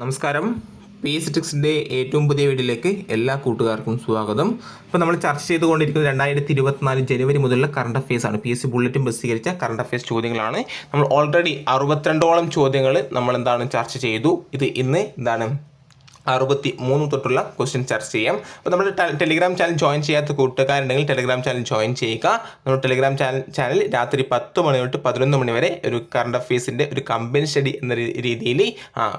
നമസ്കാരം. P S ടിക്സിന്റെ ഏറ്റവും പുതിയ വീഡിയോയിലേക്ക് എല്ലാ കൂട്ടുകാർക്കും സ്വാഗതം. ഇപ്പോൾ നമ്മൾ ചർച്ച ചെയ്തുകൊണ്ടിരിക്കുന്നത് രണ്ടായിരത്തി ഇരുപത്തിനാല് ജനുവരി മുതലുള്ള കറണ്ട് അഫയേഴ്സ് ആണ്. പി എസ് സി ബുള്ളറ്റും പ്രസിദ്ധീകരിച്ച കറണ്ട് അഫയേഴ്സ് ചോദ്യങ്ങളാണ്. നമ്മൾ ഓൾറെഡി അറുപത്തിരണ്ടോളം ചോദ്യങ്ങൾ നമ്മൾ എന്താണ് ചർച്ച ചെയ്തു? ഇത് ഇന്ന് എന്താണ് അറുപത്തി മൂന്ന് തൊട്ടുള്ള ക്വസ്റ്റ്യൻ ചർച്ച ചെയ്യാം. അപ്പോൾ നമ്മുടെ ടെലിഗ്രാം ചാനൽ ജോയിൻ ചെയ്യാത്ത കൂട്ടുകാരുണ്ടെങ്കിൽ ടെലിഗ്രാം ചാനൽ ജോയിൻ ചെയ്യുക. നമ്മുടെ ടെലിഗ്രാം ചാനൽ ചാനൽ രാത്രി പത്ത് മണി തൊട്ട് പതിനൊന്ന് മണി വരെ ഒരു കറണ്ട് അഫയേഴ്സിന്റെ ഒരു കമ്പനി സ്റ്റഡി എന്ന രീതിയിൽ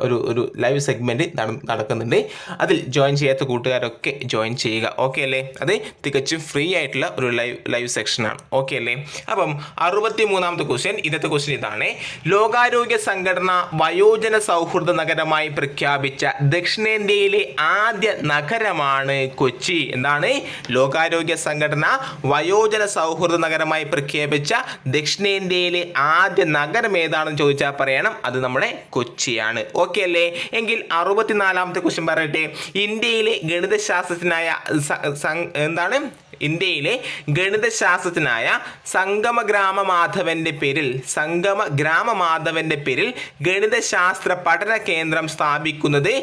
ഒരു ഒരു ലൈവ് സെഗ്മെന്റ് നടക്കുന്നുണ്ട്. അതിൽ ജോയിൻ ചെയ്യാത്ത കൂട്ടുകാരൊക്കെ ജോയിൻ ചെയ്യുക. ഓക്കെ അല്ലേ? അത് തികച്ചും ഫ്രീ ആയിട്ടുള്ള ഒരു ലൈവ് ലൈവ് സെക്ഷനാണ് ഓക്കെ അല്ലേ? അപ്പം അറുപത്തി മൂന്നാമത്തെ ക്വസ്റ്റ്യൻ ഇന്നത്തെ ക്വസ്റ്റ്യൻ ഇതാണ്. ലോകാരോഗ്യ സംഘടന വയോജന സൗഹൃദ നഗരമായി പ്രഖ്യാപിച്ച ദക്ഷിണേന്ത്യയിലെ ആദ്യ നഗരമാണ് കൊച്ചി. എന്താണ്? ലോകാരോഗ്യ സംഘടന വയോജന സൗഹൃദ നഗരമായി പ്രഖ്യാപിച്ച ദക്ഷിണേന്ത്യയിലെ ആദ്യ നഗരം ഏതാണെന്ന് ചോദിച്ചാൽ പറയണം അത് നമ്മുടെ കൊച്ചിയാണ്. ഓക്കെ അല്ലേ? എങ്കിൽ അറുപത്തിനാലാമത്തെ ക്വസ്റ്റ്യൻ പറയട്ടെ. ഇന്ത്യയിലെ ഗണിതശാസ്ത്രജ്ഞനായ എന്താണ്? ഇന്ത്യയിലെ ഗണിതശാസ്ത്രജ്ഞനായ സംഗമ ഗ്രാമ മാധവന്റെ പേരിൽ സംഗമ ഗ്രാമ മാധവന്റെ പേരിൽ ഗണിതശാസ്ത്ര പഠന കേന്ദ്രം സ്ഥാപിക്കുന്നത്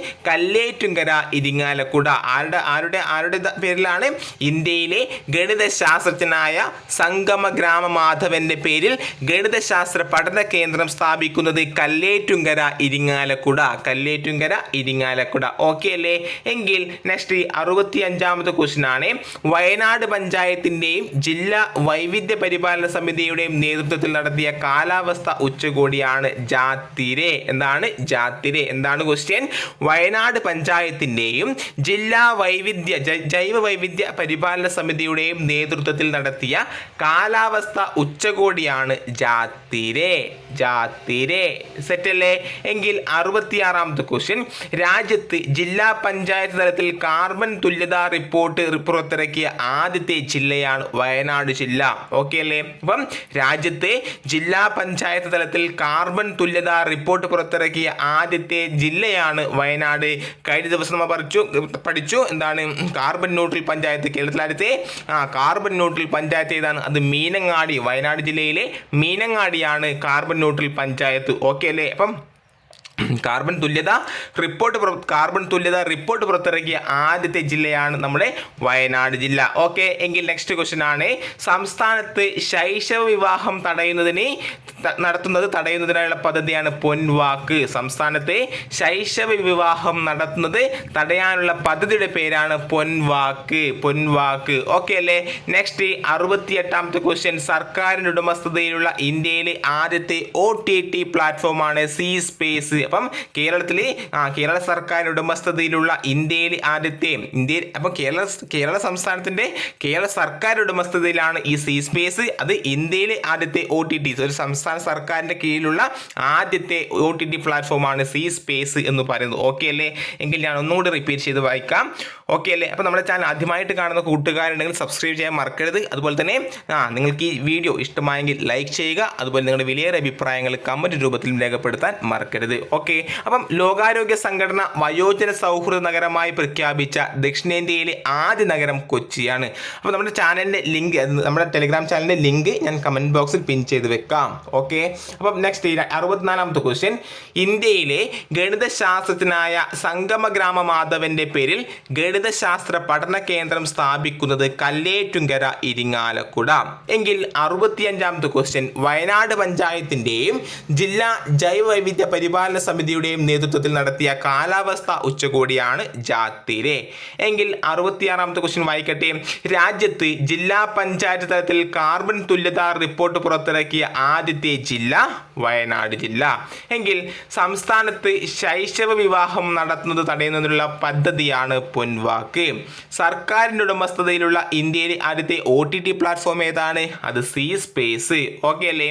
കല്ലേറ്റുങ്കര ഇരിങ്ങാലക്കുട. ആരുടെ ആരുടെ ആരുടെ പേരിലാണ്? ഇന്ത്യയിലെ ഗണിതശാസ്ത്രജ്ഞനായ സംഗമ ഗ്രാമ മാധവന്റെ പേരിൽ ഗണിതശാസ്ത്ര പഠന കേന്ദ്രം സ്ഥാപിക്കുന്നത് കല്ലേറ്റുങ്കര ഇരിങ്ങാലക്കുട. കല്ലേറ്റുങ്കര ഇരിങ്ങാലക്കുട. ഓക്കെ അല്ലേ? എങ്കിൽ നെക്സ്റ്റ് അറുപത്തി അഞ്ചാമത്തെ ക്വസ്റ്റ്യൻ ആണ്. വയനാട് പഞ്ചായത്തിന്റെയും ജില്ലാ വൈവിധ്യ പരിപാലന സമിതിയുടെയും നേതൃത്വത്തിൽ നടത്തിയ കാലാവസ്ഥ ഉച്ചകോടിയാണ് ജാത്തിരെ എന്താണ്? ജാത്തിരെ എന്താണ് ക്വസ്റ്റ്യൻ വയനാട് പഞ്ചായത്തിന്റെയും ജില്ലാ വൈവിധ്യ ജൈവ വൈവിധ്യ പരിപാലന സമിതിയുടെയും നേതൃത്വത്തിൽ നടത്തിയ കാലാവസ്ഥ ഉച്ചകോടിയാണ് ജാത്തിരെ. ജാത്തിരെ സെറ്റല്ലേ? എങ്കിൽ അറുപത്തിയാറാമത്തെ ക്വസ്റ്റ്യൻ രാജ്യത്ത് ജില്ലാ പഞ്ചായത്ത് തലത്തിൽ കാർബൺ തുല്യതാ റിപ്പോർട്ട് പുറത്തിറക്കിയ ആദ്യത്തെ ജില്ലയാണ് വയനാട് ജില്ല. ഓക്കെ അല്ലേ? അപ്പം രാജ്യത്തെ ജില്ലാ പഞ്ചായത്ത് തലത്തിൽ കാർബൺ തുല്യതാ റിപ്പോർട്ട് പുറത്തിറക്കിയ ആദ്യത്തെ ജില്ലയാണ് വയനാട്. കഴിഞ്ഞ ദിവസം നമ്മൾ പഠിച്ചു പഠിച്ചു. എന്താണ്? കാർബൺ ന്യൂട്രൽ പഞ്ചായത്ത് കേരളത്തിലാദ്യത്തെ ആ കാർബൺ ന്യൂട്രൽ പഞ്ചായത്ത് ഏതാണ്? അത് മീനങ്ങാടി വയനാട് ജില്ലയിലെ മീനങ്ങാടിയാണ് കാർബൺ ന്യൂട്രൽ പഞ്ചായത്ത്. ഓക്കെ അല്ലേ? അപ്പം കാർബൺ തുല്യത റിപ്പോർട്ട് കാർബൺ തുല്യത റിപ്പോർട്ട് പുറത്തിറക്കിയ ആദ്യത്തെ ജില്ലയാണ് നമ്മുടെ വയനാട് ജില്ല. ഓക്കെ എങ്കിൽ നെക്സ്റ്റ് ക്വസ്റ്റ്യൻ ആണ്. സംസ്ഥാനത്ത് ശൈശവ വിവാഹം തടയുന്നതിന് നടത്തുന്നത് തടയുന്നതിനായുള്ള പദ്ധതിയാണ് പൊൻവാക്ക്. സംസ്ഥാനത്തെ ശൈശവ വിവാഹം നടത്തുന്നത് തടയാനുള്ള പദ്ധതിയുടെ പേരാണ് പൊൻവാക്ക്. പൊൻവാക്ക്. ഓക്കെ അല്ലേ? നെക്സ്റ്റ് അറുപത്തിയെട്ടാമത്തെ ക്വസ്റ്റ്യൻ സർക്കാരിന്റെ ഉടമസ്ഥതയിലുള്ള ഇന്ത്യയിലെ ആദ്യത്തെ ഒ ടി ടി പ്ലാറ്റ്ഫോമാണ് സി സ്പേസ് അപ്പം കേരളത്തിലെ ആ കേരള സർക്കാരിന്റെ ഉടമസ്ഥതയിലുള്ള ഇന്ത്യയിലെ ആദ്യത്തെ ഇന്ത്യയിൽ അപ്പം കേരള കേരള സംസ്ഥാനത്തിന്റെ കേരള സർക്കാർ ഉടമസ്ഥതയിലാണ് ഈ സി സ്പേസ്. അത് ഇന്ത്യയിലെ ആദ്യത്തെ ഒ ടി ടി ഒരു സംസ്ഥാന സർക്കാരിന്റെ കീഴിലുള്ള ആദ്യത്തെ ഒ ടി ടി പ്ലാറ്റ്ഫോമാണ് സി സ്പേസ് എന്ന് പറയുന്നത്. ഓക്കെ അല്ലേ? എങ്കിൽ ഞാൻ ഒന്നുകൂടി റിപ്പീറ്റ് ചെയ്ത് വായിക്കാം. ഓക്കെ അല്ലേ? അപ്പോൾ നമ്മുടെ ചാനൽ ആദ്യമായിട്ട് കാണുന്ന കൂട്ടുകാരുണ്ടെങ്കിൽ സബ്സ്ക്രൈബ് ചെയ്യാൻ മറക്കരുത്. അതുപോലെ തന്നെ ആ നിങ്ങൾക്ക് ഈ വീഡിയോ ഇഷ്ടമായെങ്കിൽ ലൈക്ക് ചെയ്യുക. അതുപോലെ നിങ്ങളുടെ വിലയേറെ അഭിപ്രായങ്ങൾ കമന്റ് രൂപത്തിൽ രേഖപ്പെടുത്താൻ മറക്കരുത്. ഓക്കെ. അപ്പം ലോകാരോഗ്യ സംഘടന വയോജന സൗഹൃദ നഗരമായി പ്രഖ്യാപിച്ച ദക്ഷിണേന്ത്യയിലെ ആദ്യ നഗരം കൊച്ചിയാണ്. അപ്പോൾ നമ്മുടെ ചാനലിന്റെ ലിങ്ക് നമ്മുടെ ടെലിഗ്രാം ചാനലിന്റെ ലിങ്ക് ഞാൻ കമന്റ് ബോക്സിൽ പിൻ ചെയ്ത് വെക്കാം. ഓക്കെ. അപ്പം നെക്സ്റ്റ് അറുപത്തിനാലാമത്തെ ക്വസ്റ്റ്യൻ ഇന്ത്യയിലെ ഗണിതശാസ്ത്രജ്ഞനായ സംഗമ ഗ്രാമ മാധവന്റെ പേരിൽ ഗണിതശാസ്ത്ര പഠന കേന്ദ്രം സ്ഥാപിക്കുന്നത് കല്ലേറ്റുങ്കര ഇരിങ്ങാലക്കുട. എങ്കിൽ അറുപത്തിയഞ്ചാമത്തെ ക്വസ്റ്റ്യൻ വയനാട് പഞ്ചായത്തിന്റെയും ജില്ലാ ജൈവവൈവിധ്യ പരിപാലന സമിതിയുടെയും നേതൃത്വത്തിൽ നടത്തിയ കാലാവസ്ഥ ഉച്ചകോടിയാണ് ജാത്തിരെ എങ്കിൽ അറുപത്തിയാറാമത്തെ ക്വസ്റ്റ്യൻ വായിക്കട്ടെ. രാജ്യത്ത് ജില്ലാ പഞ്ചായത്ത് തലത്തിൽ കാർബൺ തുല്യതാ റിപ്പോർട്ട് പുറത്തിറക്കിയ ആദ്യത്തെ ജില്ല വയനാട് ജില്ല. എങ്കിൽ സംസ്ഥാനത്ത് ശൈശവ വിവാഹം നടത്തുന്നത് തടയുന്നതിനുള്ള പദ്ധതിയാണ് പൊൻവാക്ക്. സർക്കാരിന്റെ ഉടമസ്ഥതയിലുള്ള ഇന്ത്യയിലെ ആദ്യത്തെ ഒ ടി ടി പ്ലാറ്റ്ഫോം ഏതാണ്? അത് സി സ്പേസ് ഓക്കെ അല്ലേ?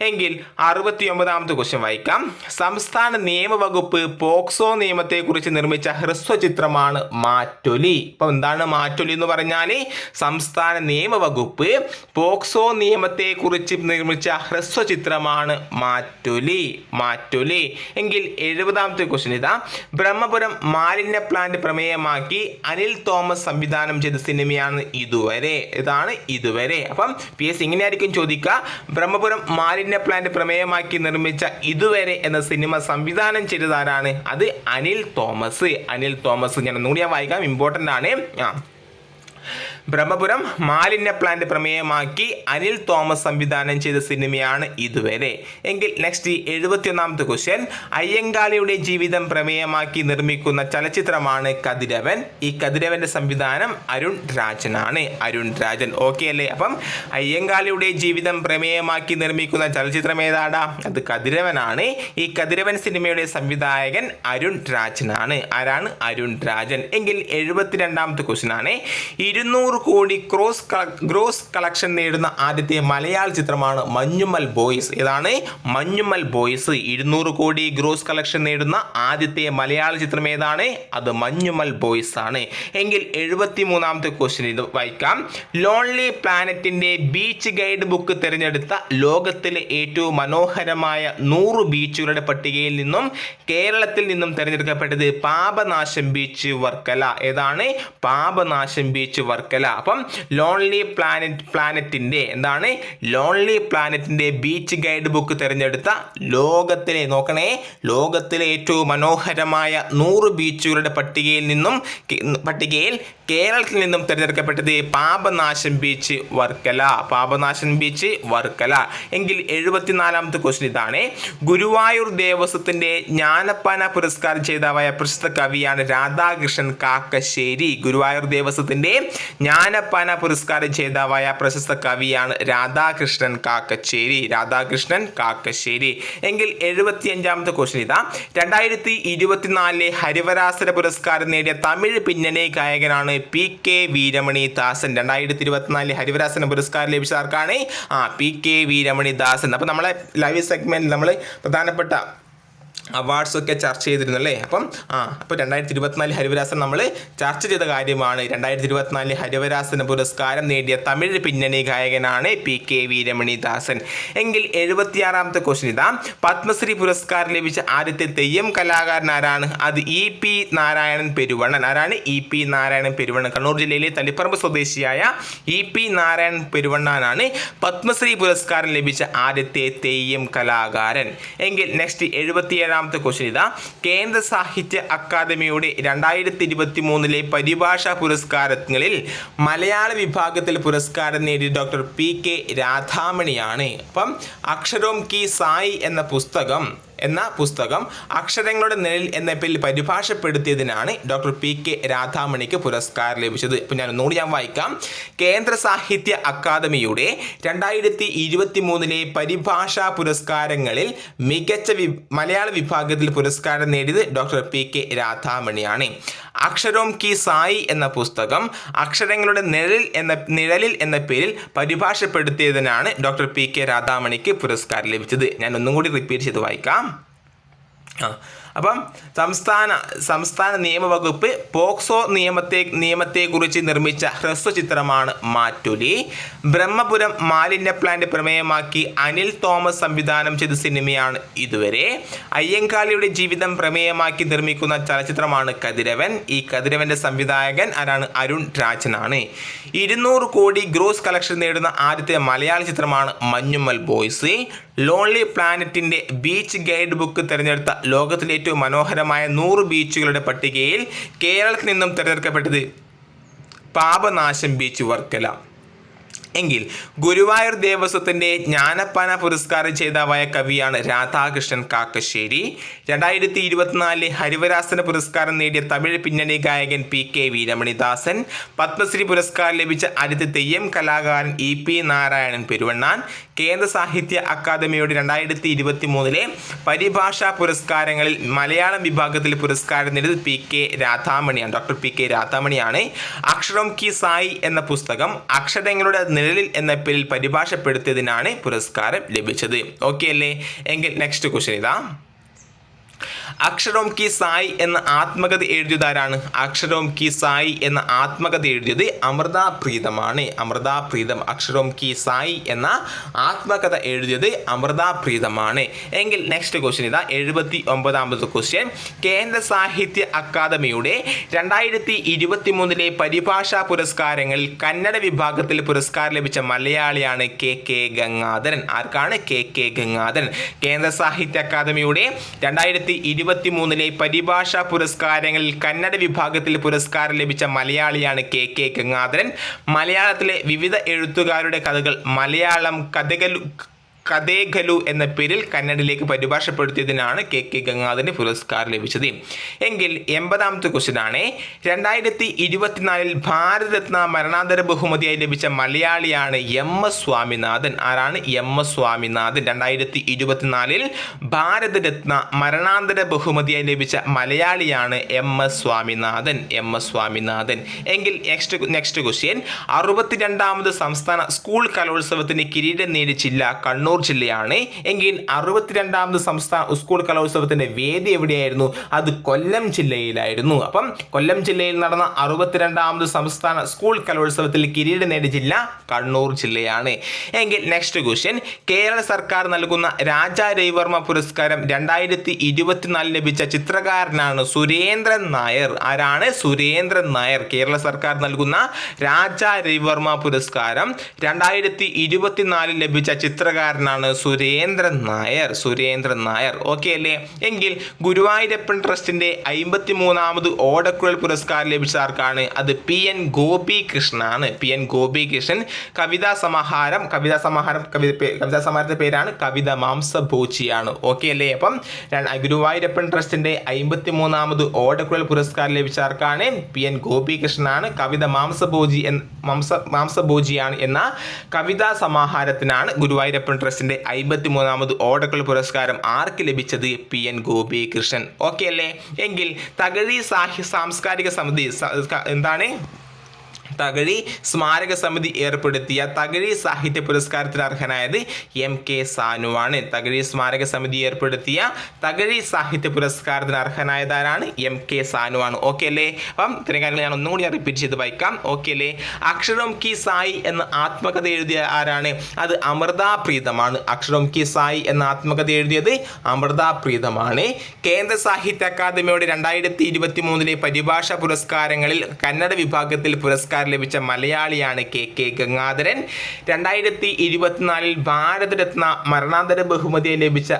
എങ്കിൽ അറുപത്തി ഒമ്പതാമത്തെ ക്വസ്റ്റ്യൻ വായിക്കാം. സംസ്ഥാന നിയമവകുപ്പ് പോക്സോ നിയമത്തെക്കുറിച്ച് നിർമ്മിച്ച ഹ്രസ്വചിത്രമാണ് മാറ്റൊലി. ഇപ്പം എന്താണ് മാറ്റൊലി എന്ന് പറഞ്ഞാൽ സംസ്ഥാന നിയമവകുപ്പ് പോക്സോ നിയമത്തെക്കുറിച്ച് നിർമ്മിച്ച ഹ്രസ്വചിത്രമാണ് മാറ്റൊലി. മാറ്റൊലി. എങ്കിൽ എഴുപതാമത്തെ ക്വസ്റ്റ്യൻ ഇതാ. ബ്രഹ്മപുരം മാലിന്യ പ്ലാന്റ് പ്രമേയമാക്കി അനിൽ തോമസ് സംവിധാനം ചെയ്ത സിനിമയാണ് ഇതുവരെ. ഇതാണ് ഇതുവരെ. അപ്പം പി എസ് ഇങ്ങനെയായിരിക്കും ചോദിക്കുക. ബ്രഹ്മപുരം മാലിന്യ പ്ലാന്റ് പ്രമേയമാക്കി നിർമ്മിച്ച ഇതുവരെ എന്ന സിനിമ സംവിധാനം സംവിധാനം ചെയ്തതാരാണ് അത് അനിൽ തോമസ്. അനിൽ തോമസ് ഞാൻ ഒന്നുകൂടി ഞാൻ വായിക്കാം. ഇമ്പോർട്ടന്റ് ആണ്. ആ. ബ്രഹ്മപുരം മാലിന്യ പ്ലാന്റ് പ്രമേയമാക്കി അനിൽ തോമസ് സംവിധാനം ചെയ്ത സിനിമയാണ് ഇതുവരെ. എങ്കിൽ നെക്സ്റ്റ് എഴുപത്തിയൊന്നാമത്തെ ക്വസ്റ്റ്യൻ അയ്യങ്കാളിയുടെ ജീവിതം പ്രമേയമാക്കി നിർമ്മിക്കുന്ന ചലച്ചിത്രമാണ് കതിരവൻ. ഈ കതിരവന്റെ സംവിധാനം അരുൺ രാജനാണ്. അരുൺ രാജൻ ഓക്കെ അല്ലേ? അപ്പം അയ്യങ്കാളിയുടെ ജീവിതം പ്രമേയമാക്കി നിർമ്മിക്കുന്ന ചലച്ചിത്രം ഏതാടാ? അത് കതിരവനാണ്. ഈ കതിരവൻ സിനിമയുടെ സംവിധായകൻ അരുൺ രാജനാണ്. ആരാണ്? അരുൺ രാജൻ. എങ്കിൽ എഴുപത്തിരണ്ടാമത്തെ ക്വസ്റ്റ്യൻ ആണ്. ഇരുന്നൂറ് കോടി ക്രോസ് ഗ്രോസ് കളക്ഷൻ നേടുന്ന ആദ്യത്തെ മലയാള ചിത്രമാണ് മഞ്ഞുമൽ ബോയ്സ്. ഏതാണ് മഞ്ഞുമൽ ബോയ്സ്. ഇരുന്നൂറ് കോടി ഗ്രോസ് കളക്ഷൻ നേടുന്ന ആദ്യത്തെ മലയാള ചിത്രം ഏതാണ്? അത് മഞ്ഞുമൽ ബോയ്സ് ആണ്. എങ്കിൽ എഴുപത്തി മൂന്നാമത്തെ ക്വസ്റ്റ്യൻ ഇത് വായിക്കാം. ലോൺലി പ്ലാനറ്റിന്റെ ബീച്ച് ഗൈഡ് ബുക്ക് തിരഞ്ഞെടുത്ത ലോകത്തിലെ ഏറ്റവും മനോഹരമായ നൂറ് ബീച്ചുകളുടെ പട്ടികയിൽ നിന്നും കേരളത്തിൽ നിന്നും തിരഞ്ഞെടുക്കപ്പെട്ടത് പാപനാശം ബീച്ച് വർക്കല. ഏതാണ്? പാപനാശം ബീച്ച് വർക്കല. അപ്പം ലോൺലി പ്ലാനറ്റ് പ്ലാനറ്റിന്റെ എന്താണ്? ലോൺലി പ്ലാനറ്റിന്റെ ബീച്ച് ഗൈഡ് ബുക്ക് തിരഞ്ഞെടുത്ത ലോകത്തിലെ നോക്കണേ ലോകത്തിലെ ഏറ്റവും മനോഹരമായ നൂറ് ബീച്ചുകളുടെ പട്ടികയിൽ നിന്നും പട്ടികയിൽ കേരളത്തിൽ നിന്നും തിരഞ്ഞെടുക്കപ്പെട്ടത് പാപനാശം ബീച്ച് വർക്കല. പാപനാശൻ ബീച്ച് വർക്കല. എങ്കിൽ എഴുപത്തിനാലാമത്തെ ക്വസ്റ്റ്യൻ ഇതാണ്. ഗുരുവായൂർ ദേവസ്വത്തിന്റെ ജ്ഞാനപ്പാന പുരസ്കാരം ചെയ്തവായ പ്രശസ്ത കവിയാണ് രാധാകൃഷ്ണൻ കാക്കശ്ശേരി. ഗുരുവായൂർ ദേവസ്വത്തിന്റെ ജ്ഞാനപ്പാന പുരസ്കാരം ജേതാവായ പ്രശസ്ത കവിയാണ് രാധാകൃഷ്ണൻ കാക്കശ്ശേരി. രാധാകൃഷ്ണൻ കാക്കശ്ശേരി. എങ്കിൽ എഴുപത്തിയഞ്ചാമത്തെ ക്വസ്റ്റ്യൻ ഇതാ. രണ്ടായിരത്തി ഇരുപത്തിനാലിലെ ഹരിവരാസന പുരസ്കാരം നേടിയ തമിഴ് പിന്നണി ഗായകനാണ് പി കെ വീരമണി ദാസൻ. രണ്ടായിരത്തി ഇരുപത്തിനാലിലെ ഹരിവരാസന പുരസ്കാരം ലഭിച്ച ആർക്കാണ്? ആ പി കെ വീരമണി ദാസൻ. അപ്പോൾ നമ്മളെ ലൈവ് സെഗ്മെന്റിൽ നമ്മൾ പ്രധാനപ്പെട്ട അവാർഡ്സ് ഒക്കെ ചർച്ച ചെയ്തിരുന്നു അല്ലേ? അപ്പം ആ അപ്പോൾ രണ്ടായിരത്തി ഇരുപത്തിനാല് ഹരിവരാസൻ നമ്മൾ ചർച്ച ചെയ്ത കാര്യമാണ്. രണ്ടായിരത്തി ഇരുപത്തിനാലിൽ ഹരിവരാസന പുരസ്കാരം നേടിയ തമിഴ് പിന്നണി ഗായകനാണ് പി കെ വി ദാസൻ എങ്കിൽ എഴുപത്തിയാറാമത്തെ ക്വസ്റ്റ്യൻ ഇതാ. പത്മശ്രീ പുരസ്കാരം ലഭിച്ച ആദ്യത്തെ തെയ്യം കലാകാരൻ ആരാണ്? അത് ഇ പി നാരായണൻ പെരുവണ്ണൻ. ആരാണ്? E P Narayanan Peruvannan. Kannur ജില്ലയിലെ തളിപ്പറമ്പ് സ്വദേശിയായ ഇ പി നാരായണൻ പെരുവണ്ണാനാണ് പത്മശ്രീ പുരസ്കാരം ലഭിച്ച ആദ്യത്തെ തെയ്യം കലാകാരൻ. എങ്കിൽ നെക്സ്റ്റ് എഴുപത്തിയേഴാമത്തെ ക്വസ്റ്റ്യൻ ഇതാ കേന്ദ്ര സാഹിത്യ അക്കാദമിയുടെ രണ്ടായിരത്തി ഇരുപത്തി മൂന്നിലെ പരിഭാഷാ പുരസ്കാരങ്ങളിൽ മലയാള വിഭാഗത്തിൽ പുരസ്കാരം നേടിയ ഡോക്ടർ പി കെ രാധാമണിയാണ്. അപ്പം അക്ഷരോം കി സായി എന്ന പുസ്തകം എന്ന പുസ്തകം അക്ഷരങ്ങളുടെ നിഴൽ എന്ന പേരിൽ പരിഭാഷപ്പെടുത്തിയതിനാണ് ഡോക്ടർ പി കെ രാധാമണിക്ക് പുരസ്കാരം ലഭിച്ചത്. ഇപ്പം ഞാൻ ഒന്നുകൂടി ഞാൻ വായിക്കാം. കേന്ദ്ര സാഹിത്യ അക്കാദമിയുടെ രണ്ടായിരത്തി ഇരുപത്തി മൂന്നിലെ പരിഭാഷാ പുരസ്കാരങ്ങളിൽ മികച്ച വി മലയാള വിഭാഗത്തിൽ പുരസ്കാരം നേടിയത് ഡോക്ടർ പി കെ രാധാമണിയാണ്. അക്ഷരോം കി സായി എന്ന പുസ്തകം അക്ഷരങ്ങളുടെ നിഴൽ എന്ന നിഴലിൽ എന്ന പേരിൽ പരിഭാഷപ്പെടുത്തിയതിനാണ് ഡോക്ടർ പി കെ രാധാമണിക്ക് പുരസ്കാരം ലഭിച്ചത്. ഞാൻ ഒന്നും കൂടി റിപ്പീറ്റ് ചെയ്ത് വായിക്കാം. ആ അപ്പം സംസ്ഥാന സംസ്ഥാന നിയമവകുപ്പ് പോക്സോ നിയമത്തെ നിയമത്തെക്കുറിച്ച് നിർമ്മിച്ച ഹ്രസ്വ ചിത്രമാണ് മാറ്റുലി. ബ്രഹ്മപുരം മാലിന്യ പ്ലാന്റ് പ്രമേയമാക്കി അനിൽ തോമസ് സംവിധാനം ചെയ്ത സിനിമയാണ് ഇതുവരെ. അയ്യങ്കാളിയുടെ ജീവിതം പ്രമേയമാക്കി നിർമ്മിക്കുന്ന ചലച്ചിത്രമാണ് കതിരവൻ. ഈ കതിരവന്റെ സംവിധായകൻ ആരാണ്? അരുൺ രാജനാണ്. ഇരുന്നൂറ് കോടി ഗ്രോസ് കളക്ഷൻ നേടുന്ന ആദ്യത്തെ മലയാള ചിത്രമാണ് മഞ്ഞുമ്മൽ ബോയ്സ്. ലോൺലി പ്ലാനറ്റിന്റെ ബീച്ച് ഗൈഡ് ബുക്ക് തിരഞ്ഞെടുത്ത ലോകത്തിലെ ഏറ്റവും മനോഹരമായ നൂറ് ബീച്ചുകളുടെ പട്ടികയിൽ കേരളത്തിൽ നിന്നും തിരഞ്ഞെടുക്കപ്പെട്ടത് പാപനാശം ബീച്ച് വർക്കല. എങ്കിൽ ഗുരുവായൂർ ദേവസ്വത്തിന്റെ ജ്ഞാനപ്പാന പുരസ്കാരം ജേതാവായ കവിയാണ് രാധാകൃഷ്ണൻ കാക്കശ്ശേരി. രണ്ടായിരത്തി ഇരുപത്തിനാലിലെ ഹരിവരാസന പുരസ്കാരം നേടിയ തമിഴ് പിന്നണി ഗായകൻ പി കെ വീരമണിദാസൻ. പത്മശ്രീ പുരസ്കാരം ലഭിച്ച ആദ്യത്തെ തെയ്യം കലാകാരൻ ഇ പി നാരായണൻ പെരുവണ്ണാൻ. കേന്ദ്ര സാഹിത്യ അക്കാദമിയുടെ രണ്ടായിരത്തി ഇരുപത്തി മൂന്നിലെ പരിഭാഷാ പുരസ്കാരങ്ങളിൽ മലയാളം വിഭാഗത്തിൽ പുരസ്കാരം നേടിയത് പി കെ രാധാമണിയാണ്. ഡോക്ടർ പി കെ രാധാമണിയാണ്. അക്ഷരം കി സായി എന്ന പുസ്തകം അക്ഷരങ്ങളുടെ നിഴലിൽ എന്ന പേരിൽ പരിഭാഷപ്പെടുത്തിയതിനാണ് പുരസ്കാരം ലഭിച്ചത്. ഓക്കെ അല്ലേ? എങ്കിൽ നെക്സ്റ്റ് ക്വസ്റ്റ്യൻ ഇതാ. അക്ഷരോം കി സായി എന്ന ആത്മകഥ എഴുതിയതാരാണ്? അക്ഷരോം കി സായി എന്ന ആത്മകഥ എഴുതിയത് അമൃത പ്രീതമാണ്. അമൃത പ്രീതം അക്ഷരോം കി സായി എന്ന ആത്മകഥ എഴുതിയത് അമൃത പ്രീതമാണ്. എങ്കിൽ നെക്സ്റ്റ് ക്വസ്റ്റ്യൻ ഇതാ എഴുപത്തി ഒമ്പതാമത് ക്വസ്റ്റ്യൻ കേന്ദ്ര സാഹിത്യ അക്കാദമിയുടെ രണ്ടായിരത്തി ഇരുപത്തി മൂന്നിലെ പരിഭാഷാ പുരസ്കാരങ്ങളിൽ കന്നഡ വിഭാഗത്തിൽ പുരസ്കാരം ലഭിച്ച മലയാളിയാണ് കെ കെ ഗംഗാധരൻ. ആർക്കാണ് കെ കെ ഗംഗാധരൻ? കേന്ദ്ര സാഹിത്യ അക്കാദമിയുടെ രണ്ടായിരത്തി ഇരുപത്തി മൂന്നിലെ പരിഭാഷാ പുരസ്കാരങ്ങളിൽ കന്നഡ വിഭാഗത്തിൽ പുരസ്കാരം ലഭിച്ച മലയാളിയാണ് കെ കെ ഗംഗാധരൻ. മലയാളത്തിലെ വിവിധ എഴുത്തുകാരുടെ കഥകൾ മലയാളം കഥകൾ കഥേഖലു എന്ന പേരിൽ കന്നഡയിലേക്ക് പരിഭാഷപ്പെടുത്തിയതിനാണ് കെ കെ ഗംഗാധരന് പുരസ്കാരം ലഭിച്ചത്. എങ്കിൽ എൺപതാമത്തെ ക്വസ്റ്റ്യൻ ആണ്. രണ്ടായിരത്തി ഇരുപത്തിനാലിൽ ഭാരതരത്ന മരണാന്തര ബഹുമതിയായി ലഭിച്ച മലയാളിയാണ് എം എസ് സ്വാമിനാഥൻ. ആരാണ് എം എസ് സ്വാമിനാഥൻ? രണ്ടായിരത്തി ഇരുപത്തിനാലിൽ ഭാരതരത്ന മരണാന്തര ബഹുമതിയായി ലഭിച്ച മലയാളിയാണ് M S Swaminathan. M S Swaminathan. എങ്കിൽ നെക്സ്റ്റ് നെക്സ്റ്റ് ക്വസ്റ്റ്യൻ അറുപത്തിരണ്ടാമത് സംസ്ഥാന സ്കൂൾ കലോത്സവത്തിന് കിരീടം നേടി ജില്ല കണ്ണൂർ ജില്ലയാണ്. എങ്കിൽ അറുപത്തിരണ്ടാമത് സംസ്ഥാന സ്കൂൾ കലോത്സവത്തിന്റെ വേദി എവിടെയായിരുന്നു? അത് കൊല്ലം ജില്ലയിലായിരുന്നു. അപ്പം കൊല്ലം ജില്ലയിൽ നടന്ന അറുപത്തിരണ്ടാമത് സംസ്ഥാന സ്കൂൾ കലോത്സവത്തിൽ കിരീടം നേടിയ ജില്ല കണ്ണൂർ ജില്ലയാണ്. എങ്കിൽ നെക്സ്റ്റ് ക്വസ്റ്റ്യൻ കേരള സർക്കാർ നൽകുന്ന രാജാ രവിവർമ്മ പുരസ്കാരം രണ്ടായിരത്തി ഇരുപത്തിനാലിൽ ലഭിച്ച ചിത്രകാരനാണ് സുരേന്ദ്രൻ നായർ. ആരാണ്? സുരേന്ദ്രൻ നായർ. കേരള സർക്കാർ നൽകുന്ന രാജാ രവിവർമ്മ പുരസ്കാരം രണ്ടായിരത്തി ഇരുപത്തിനാലിൽ ലഭിച്ച ചിത്രകാരനാണ് സുരേന്ദ്രൻ നായർ സുരേന്ദ്രൻ നായർ. ഓക്കെ അല്ലേ? എങ്കിൽ ഗുരുവായൂരപ്പൻ ട്രസ്റ്റിന്റെ അമ്പത്തി മൂന്നാമത് ഓടക്കുഴൽ പുരസ്കാരം ലഭിച്ച ആർക്കാണ്? അത് പി എൻ ഗോപികൃഷ്ണൻ ആണ്. P N Gopikrishnan. കവിതാ സമാഹാരം കവിതാ സമാഹാരം കവിത സമാഹാരത്തിന്റെ പേരാണ് കവിത മാംസഭൂച്ചിയാണ് ഓക്കെ അല്ലേ? അപ്പം ഗുരുവായൂരപ്പൻ ട്രസ്റ്റിന്റെ അമ്പത്തി മൂന്നാമത് ഓടക്കുഴൽ പുരസ്കാരം ലഭിച്ച ആർക്കാണ്? പി എൻ ഗോപികൃഷ്ണൻ ആണ്. കവിത മാംസഭോജി എന്ന മാംസ മാംസഭോജിയാണ് എന്ന കവിതാ സമാഹാരത്തിനാണ് ഗുരുവായൂരപ്പൻ ട്രസ്റ്റിന്റെ അമ്പത്തി മൂന്നാമത് ഓടക്കൾ പുരസ്കാരം ആർക്ക് ലഭിച്ചത്? P N Gopikrishnan. ഓക്കെ അല്ലേ? എങ്കിൽ തകഴി സാഹിത്യ സാംസ്കാരിക സമിതി എന്താണ്? തകഴി സ്മാരക സമിതി ഏർപ്പെടുത്തിയ തകഴി സാഹിത്യ പുരസ്കാരത്തിന് അർഹനായത് എം കെ സാനുവാണ്. തകഴി സ്മാരക സമിതി ഏർപ്പെടുത്തിയ തകഴി സാഹിത്യ പുരസ്കാരത്തിന് അർഹനായതാരാണ് എം കെ സാനുവാണ്. ഓക്കെ അല്ലേ? അപ്പം ഇത്രയും കാര്യങ്ങൾ ഞാൻ ഒന്നും കൂടി റിപ്പീറ്റ് ചെയ്ത് വായിക്കാം. ഓക്കെ അല്ലേ? അക്ഷരം കി സായി എന്ന ആത്മകഥ എഴുതിയ ആരാണ്? അത് അമൃത പ്രീതമാണ് അക്ഷരം കി സായി എന്ന ആത്മകഥ എഴുതിയത് അമൃത പ്രീതമാണ് കേന്ദ്ര സാഹിത്യ അക്കാദമിയുടെ രണ്ടായിരത്തി ഇരുപത്തി മൂന്നിലെ പരിഭാഷ പുരസ്കാരങ്ങളിൽ കന്നഡ വിഭാഗത്തിൽ പുരസ്കാരം ലഭിച്ച മലയാളിയാണ് കെ കെ ഗംഗാധരൻ. രണ്ടായിരത്തി ഇരുപത്തിനാലിൽ ഭാരതരത്ന മരണാന്തര ബഹുമതി ലഭിച്ച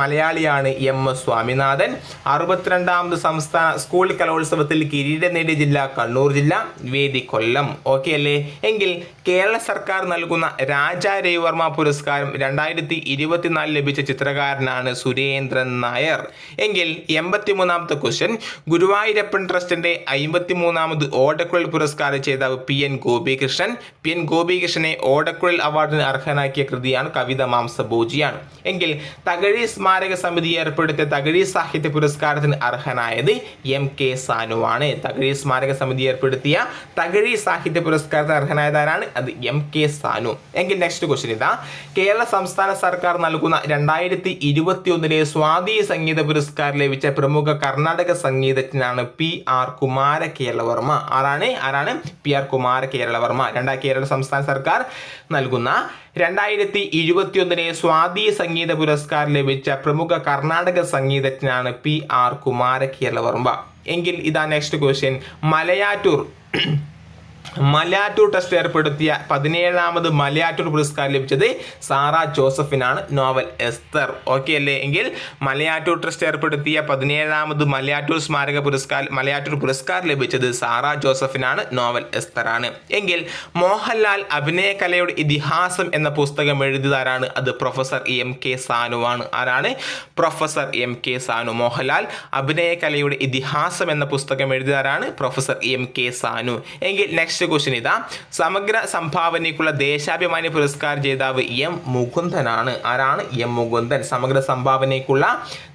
മലയാളിയാണ് എം എസ് സ്വാമിനാഥൻ. അറുപത്തിരണ്ടാമത് സംസ്ഥാന സ്കൂൾ കലോത്സവത്തിൽ കിരീടം നേടിയ ജില്ല കണ്ണൂർ ജില്ല വേദി കൊല്ലം. ഓക്കെ അല്ലേ? എങ്കിൽ കേരള സർക്കാർ നൽകുന്ന രാജാ രവിവർമ്മ പുരസ്കാരം രണ്ടായിരത്തി ഇരുപത്തിനാലിൽ ലഭിച്ച ചിത്രകാരനാണ് സുരേന്ദ്രൻ നായർ. എങ്കിൽ എൺപത്തി മൂന്നാമത്തെ ക്വസ്റ്റ്യൻ ഗുരുവായൂരപ്പൻ ട്രസ്റ്റിന്റെ അമ്പത്തി മൂന്നാമത് ഓടക്കുഴൽ പുരസ്കാരം ജേതാവ് P N Gopikrishnan. P N ഗോപികൃഷ്ണനെ Odakkuzhal അവാർഡിന് അർഹനാക്കിയ കൃതിയാണ് കവിത മാംസഭോജിയാണ്. എങ്കിൽ തകഴി സ്മാരക സമിതി ഏർപ്പെടുത്തിയ തകഴി സാഹിത്യ പുരസ്കാരത്തിന് അർഹനായത് എം കെ സാനു ആണ് തകഴി സ്മാരക സമിതി ഏർപ്പെടുത്തിയ തകഴി സാഹിത്യ പുരസ്കാരത്തിന് അർഹനായതാരാണ് അത് എം കെ സാനു. എങ്കിൽ നെക്സ്റ്റ് ക്വസ്റ്റ്യൻ ഇതാ. കേരള സംസ്ഥാന സർക്കാർ നൽകുന്ന രണ്ടായിരത്തി ഇരുപത്തി ഒന്നിലെ സ്വാതി സംഗീത പുരസ്കാരം ലഭിച്ച പ്രമുഖ കർണാടക സംഗീതജ്ഞനാണ് പി ആർ കുമാര കേരളവർമ്മ ആരാണ്? ആരാണ്? പി ആർ കുമാർ കേരളവർമ്മ രണ്ടാം കേരള സംസ്ഥാന സർക്കാർ നൽകുന്ന രണ്ടായിരത്തി ഇരുപത്തിയൊന്നിനെ സ്വാതി സംഗീത പുരസ്കാരം ലഭിച്ച പ്രമുഖ കർണാടക സംഗീതജ്ഞനാണ് പി ആർ കുമാര കേരളവർമ്മ എങ്കിൽ ഇതാ next question Malayattoor Malayattoor test ഏർപ്പെടുത്തിയ പതിനേഴാമത് മലയാറ്റൂർ പുരസ്കാരം ലഭിച്ചത് സാറ ജോസഫിനാണ് നോവൽ എസ്തർ. ഓക്കെ അല്ലേ? എങ്കിൽ മലയാറ്റൂർ ട്രസ്റ്റ് ഏർപ്പെടുത്തിയ പതിനേഴാമത് മലയാറ്റൂർ സ്മാരക പുരസ്കാരം മലയാറ്റൂർ പുരസ്കാരം ലഭിച്ചത് സാറ ജോസഫിനാണ് നോവൽ എസ്തർ ആണ് എങ്കിൽ മോഹൻലാൽ അഭിനയ കലയുടെ ഇതിഹാസം എന്ന പുസ്തകം എഴുതിയതാരാണ്? അത് പ്രൊഫസർ എം കെ സാനുവാണ് ആരാണ്? Professor M K Sanu. Mohanlal അഭിനയ കലയുടെ ഇതിഹാസം എന്ന പുസ്തകം എഴുതിയതാരാണ്? Professor M K Sanu. എങ്കിൽ നെക്സ്റ്റ് ക്വസ്റ്റ്യൻ ഇതാ. സമഗ്ര സംഭാവനയ്ക്കുള്ള ദേശാഭിമാനി പുരസ്കാര ജേതാവ് എം മുകുന്ദനാണ്. ആരാണ്? എം മുകുന്ദൻ. സമഗ്ര സംഭാവനയ്ക്കുള്ള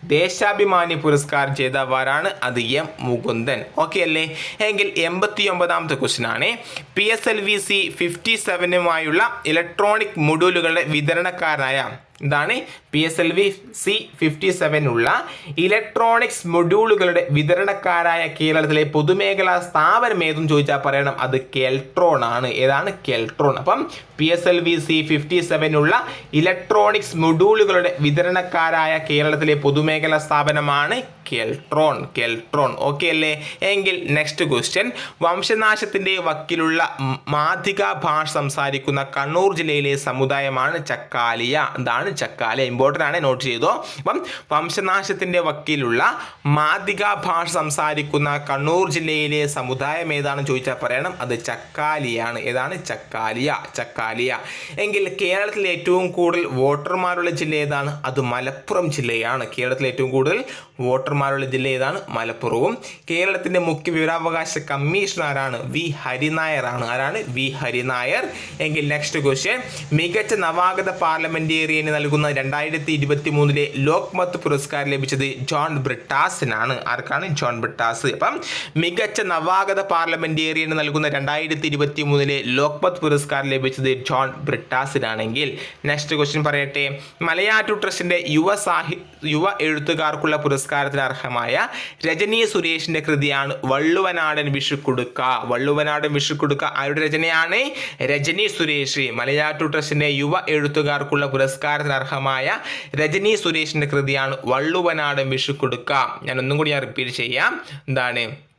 ദേശാഭിമാനി പുരസ്കാരം ചെയ്തവരാണ് അത് എം മുകുന്ദൻ. ഓക്കെ അല്ലേ? എങ്കിൽ എൺപത്തി ഒമ്പതാമത്തെ ക്വസ്റ്റ്യൻ ആണ്. P S L V C fifty സെവനുമായുള്ള electronic മൊഡ്യൂളുകളുടെ വിതരണക്കാരനായ എന്താണ്? P S L V C fifty seven ഉള്ള ഇലക്ട്രോണിക്സ് മൊഡ്യൂളുകളുടെ വിതരണക്കാരായ കേരളത്തിലെ പൊതുമേഖലാ സ്ഥാപനം ഏതെന്ന് ചോദിച്ചാൽ പറയണം? അത് കെൽട്രോൺ ആണ്. ഏതാണ്? കെൽട്രോൺ അപ്പം P S L V C fifty seven ഉള്ള ഇലക്ട്രോണിക്സ് മൊഡ്യൂളുകളുടെ വിതരണക്കാരായ കേരളത്തിലെ പൊതുമേഖലാ സ്ഥാപനമാണ് കെൽട്രോൺ കെൽട്രോൺ ഓക്കെ അല്ലേ? എങ്കിൽ നെക്സ്റ്റ് ക്വസ്റ്റ്യൻ വംശനാശത്തിന്റെ വക്കിലുള്ള മാധിക ഭാഷ സംസാരിക്കുന്ന കണ്ണൂർ ജില്ലയിലെ സമുദായമാണ് ചക്കാലിയ. എന്താണ്? ചക്കാലിയ. ഇമ്പോർട്ടന്റ് ആണ്. നോട്ട് ചെയ്തോ. അപ്പം വംശനാശത്തിന്റെ വക്കിലുള്ള മാധിക ഭാഷ സംസാരിക്കുന്ന കണ്ണൂർ ജില്ലയിലെ സമുദായം ഏതാണെന്ന് ചോദിച്ചാൽ പറയണം. അത് ചക്കാലിയാണ്. ഏതാണ്? ചക്കാലിയ. ചക്കാലിയ. എങ്കിൽ കേരളത്തിൽ ഏറ്റവും കൂടുതൽ വോട്ടർമാരുള്ള ജില്ല ഏതാണ്? അത് മലപ്പുറം ജില്ലയാണ്. കേരളത്തിൽ ഏറ്റവും കൂടുതൽ വോട്ടർമാരുള്ള ജില്ല ഏതാണ് മലപ്പുറവും. കേരളത്തിന്റെ മുഖ്യ വിവരാവകാശ കമ്മീഷണർ ആരാണ് വി ഹരിനായർ ആണ് ആരാണ്? വി ഹരിനായർ. എങ്കിൽ നെക്സ്റ്റ് ക്വസ്റ്റ്യൻ മികച്ച നവാഗത പാർലമെന്റേറിയന് നൽകുന്ന രണ്ടായിരത്തി ഇരുപത്തി മൂന്നിലെ ലോക്മത്ത് പുരസ്കാരം ലഭിച്ചത് ജോൺ ബ്രിട്ടാസിനാണ്. ആർക്കാണ്? ജോൺ ബ്രിട്ടാസ്. അപ്പം മികച്ച നവാഗത പാർലമെന്റേറിയന് നൽകുന്ന രണ്ടായിരത്തി ഇരുപത്തി മൂന്നിലെ ലോക്മത്ത് പുരസ്കാരം ലഭിച്ചത് ജോൺ ബ്രിട്ടാസിനാണെങ്കിൽ നെക്സ്റ്റ് ക്വസ്റ്റ്യൻ പറയട്ടെ. മലയാറ്റു ട്രസ്റ്റിന്റെ യുവ സാഹി യുവ എഴുത്തുകാർക്കുള്ള പുരസ്കാരത്തിന് അർഹമായ രജനി സുരേഷിന്റെ കൃതിയാണ് വള്ളുവനാടൻ വിഷുക്കുടുക്ക. വള്ളുവനാടൻ വിഷുക്കുടുക്ക ആരുടെ രചനയാണ്? രജനി സുരേഷ്. മലയാറ്റു ട്രസ്റ്റിന്റെ യുവ എഴുത്തുകാർക്കുള്ള പുരസ്കാരത്തിന് അർഹമായ രജനി സുരേഷിന്റെ കൃതിയാണ് വള്ളുവനാടൻ വിഷുക്കുടുക്ക. ഞാൻ ഒന്നും കൂടി ഞാൻ റിപ്പീറ്റ് ചെയ്യാം. എന്താണ്?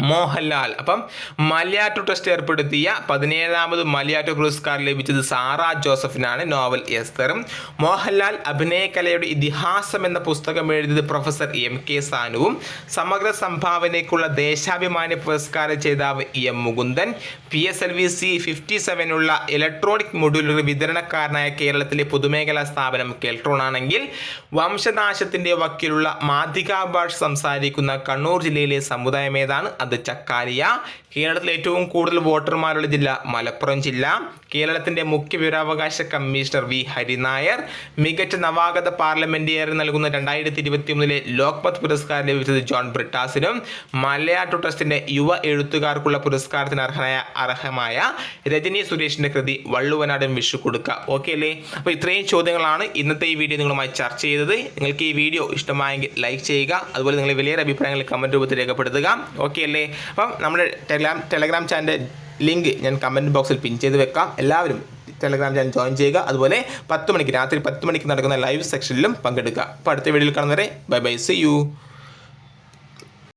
മോഹൻലാൽ. അപ്പം മലയാറ്റു ട്രസ്റ്റ് ഏർപ്പെടുത്തിയ പതിനേഴാമത് മലയാറ്റു പുരസ്കാരം ലഭിച്ചത് സാറ ജോസഫിനാണ് നോവൽ എസ്തറും. മോഹൻലാൽ അഭിനയകലയുടെ ഇതിഹാസം എന്ന പുസ്തകം എഴുതിയത് പ്രൊഫസർ എം കെ സാനുവും. സമഗ്ര സംഭാവനയ്ക്കുള്ള ദേശാഭിമാനി പുരസ്കാര ജേതാവ് M Mukundan. P S L V C fifty സെവനുള്ള electronic മൊഡ്യൂളുകൾ വിതരണക്കാരനായ കേരളത്തിലെ പൊതുമേഖലാ സ്ഥാപനം കെൽട്രോൺ ആണെങ്കിൽ വംശനാശത്തിന്റെ വക്കിലുള്ള ഭാഷ സംസാരിക്കുന്ന കണ്ണൂർ ജില്ലയിലെ സമുദായം ഏതാണ്? അത് ചക്കാലിയ കേരളത്തിൽ ഏറ്റവും കൂടുതൽ വോട്ടർമാരുള്ള ജില്ല മലപ്പുറം ജില്ല. കേരളത്തിന്റെ മുഖ്യ വിവരാവകാശ കമ്മീഷണർ വി. ഹരിനായർ. മികച്ച നവാഗത പാർലമെന്റേറിയൻ നൽകുന്ന രണ്ടായിരത്തി ഇരുപത്തി മൂന്നിലെ ലോക്പത് പുരസ്കാരം ലഭിച്ചത് ജോൺ ബ്രിട്ടാസിനും. മലയാട്ടു ട്രസ്റ്റിന്റെ യുവ എഴുത്തുകാർക്കുള്ള പുരസ്കാരത്തിന് അർഹനായ അർഹമായ രജനി സുരേഷിന്റെ കൃതി വള്ളുവനാടൻ വിഷു കൊടുക്കുക ഓക്കെ അല്ലേ? അപ്പോൾ ഇത്രയും ചോദ്യങ്ങളാണ് ഇന്നത്തെ ഈ വീഡിയോ നിങ്ങളുമായി ചർച്ച ചെയ്തത്. നിങ്ങൾക്ക് ഈ വീഡിയോ ഇഷ്ടമായെങ്കിൽ ലൈക്ക് ചെയ്യുക. അതുപോലെ നിങ്ങൾ വലിയ അഭിപ്രായങ്ങൾ കമന്റ് രൂപത്തിൽ രേഖപ്പെടുത്തുക. ഓക്കെ അല്ലേ? അപ്പം നമ്മുടെ ടെലഗ്രാം ടെലഗ്രാം ചാനൽ ലിങ്ക് ഞാൻ കമന്റ് ബോക്സിൽ പിൻ ചെയ്ത് വെക്കാം. എല്ലാവരും ടെലഗ്രാം ചാനൽ ജോയിൻ ചെയ്യുക. അതുപോലെ പത്ത് മണിക്ക് രാത്രി പത്ത് മണിക്ക് നടക്കുന്ന ലൈവ് സെക്ഷനിലും പങ്കെടുക്കുക. അപ്പോൾ അടുത്ത വീഡിയോയിൽ കാണുന്നവരെ ബൈ ബൈ സി യു